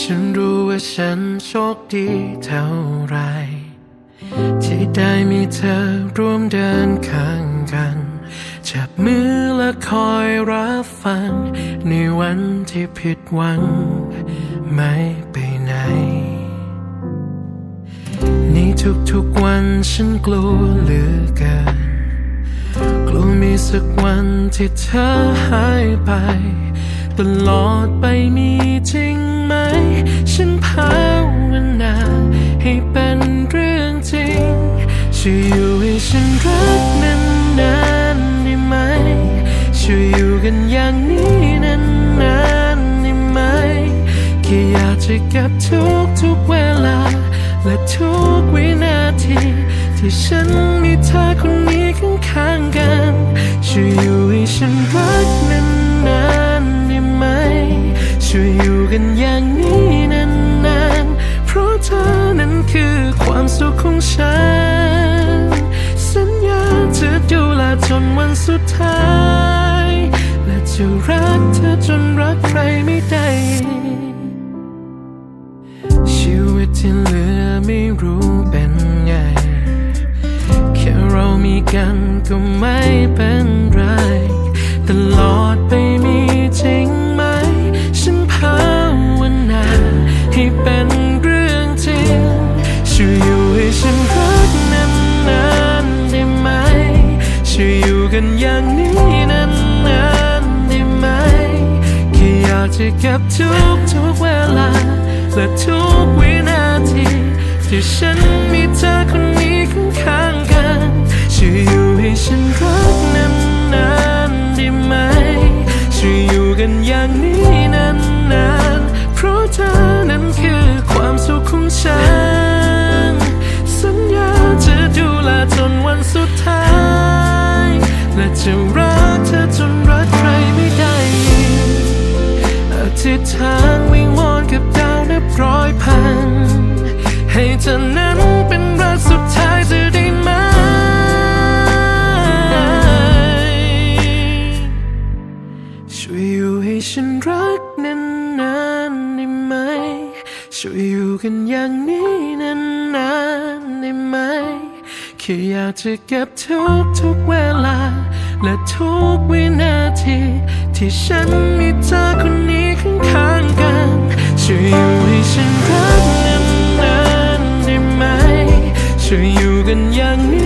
ฉันรู้ว่าฉันโชคดีเท่าไร ที่ได้มีเธอร่วมเดินข้างกัน จับมือและคอยรับฟัง ในวันที่ผิดหวัง ไม่ไปไหน ในทุกๆวันฉันกลัวเหลือเกินกลัวมีสักวันที่เธอหายไป ตลอดไปมีจริงไหม ฉันภาวนาให้เป็นเรื่องจริงช่วยอยู่ให้ฉันรักนานๆได้ไหมช่วยอยู่กันอย่างนี้นานๆได้ไหมแค่อยากจะเก็บทุกทุกเวลา และทุกวินาที ที่ฉันมีเธอคนนี้ข้างๆกันช่วยอยู่ให้ฉันรักนาน คือความสุขของฉัน สัญญาจะดูแลจนวันสุดท้าย และจะรักเธอจนรักใครไม่ได้ ชีวิตที่เหลือไม่รู้เป็นไง แค่เรามีกันก็ไม่เป็นไร ช่วยอยู่ให้ฉันรักนานๆได้ไหมช่วยอยู่กันอย่างนี้นานๆได้ไหมแค่อยากจะเก็บทุกทุกๆเวลาและทุกวินาทีที่ฉัน ช่วยอยู่ให้ฉันรักนานๆได้ไหม ช่วยอยู่กันอย่างนี้นานๆได้ไหม แค่อยากจะเก็บทุกทุกเวลา และทุกวินาที ที่ฉันมีเธอคนนี้ข้างๆกัน ช่วยอยู่ให้ฉันรักนานๆได้ไหม ช่วยอยู่กันอย่างนี้